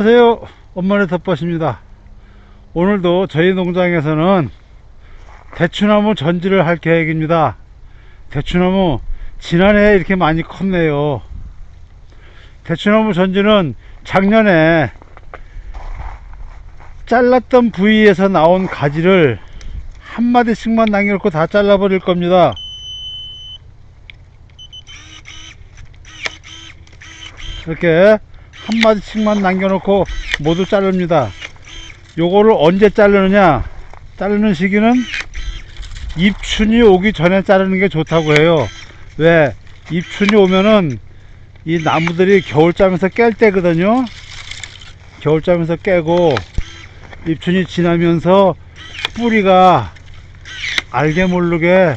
안녕하세요. 엄마네 텃밭입니다. 오늘도 저희 농장에서는 대추나무 전지를 할 계획입니다. 대추나무 지난해 이렇게 많이 컸네요. 대추나무 전지는 작년에 잘랐던 부위에서 나온 가지를 한 마디씩만 남겨놓고 다 잘라버릴 겁니다. 이렇게 한 마디씩만 남겨놓고 모두 자릅니다. 요거를 언제 자르느냐? 자르는 시기는 입춘이 오기 전에 자르는 게 좋다고 해요. 왜? 입춘이 오면은 이 나무들이 겨울잠에서 깰 때거든요. 겨울잠에서 깨고 입춘이 지나면서 뿌리가 알게 모르게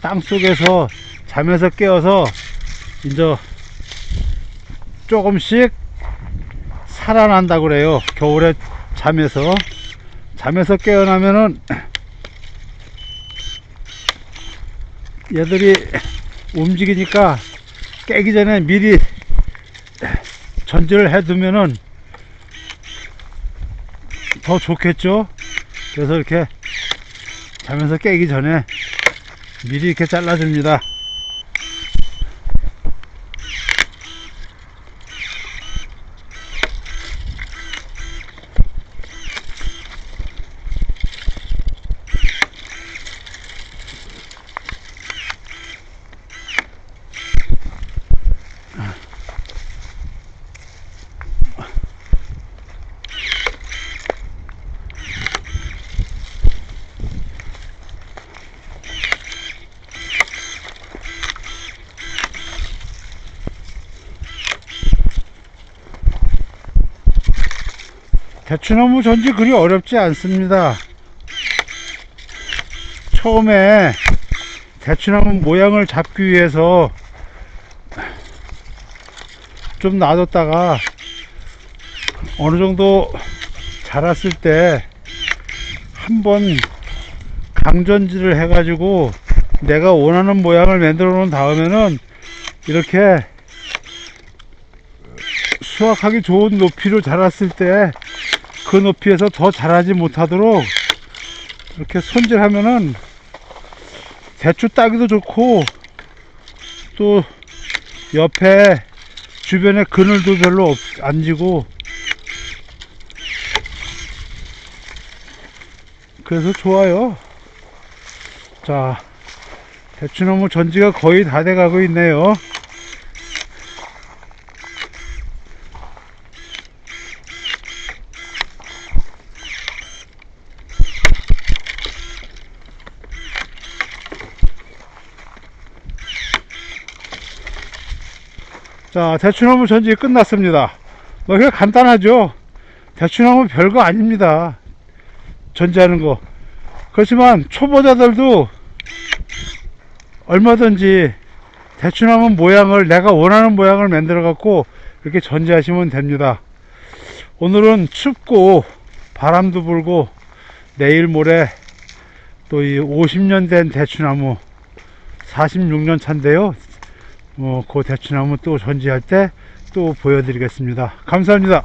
땅 속에서 잠에서 깨어서 이제 조금씩 살아난다 그래요. 겨울에 잠에서 잠에서 깨어나면은 얘들이 움직이니까 깨기 전에 미리 전지를 해두면은 더 좋겠죠. 그래서 이렇게 잠에서 깨기 전에 미리 이렇게 잘라줍니다. 대추나무 전지 그리 어렵지 않습니다. 처음에 대추나무 모양을 잡기 위해서 좀 놔뒀다가 어느 정도 자랐을 때 한번 강전지를 해가지고 내가 원하는 모양을 만들어 놓은 다음에는 이렇게 수확하기 좋은 높이로 자랐을 때 그 높이에서 더 자라지 못하도록 이렇게 손질하면은 대추 따기도 좋고 또 옆에 주변에 그늘도 별로 없, 안 지고 그래서 좋아요. 자 대추나무 전지가 거의 다 돼가고 있네요 자, 대추나무 전지 끝났습니다. 뭐, 그게 간단하죠? 대추나무 별거 아닙니다. 전지하는 거. 그렇지만, 초보자들도 얼마든지 대추나무 모양을, 내가 원하는 모양을 만들어 갖고, 이렇게 전지하시면 됩니다. 오늘은 춥고, 바람도 불고, 내일 모레 또 이 50년 된 대추나무, 46년 차인데요. 뭐, 그 대추나무 또 전지할 때 또 보여드리겠습니다. 감사합니다.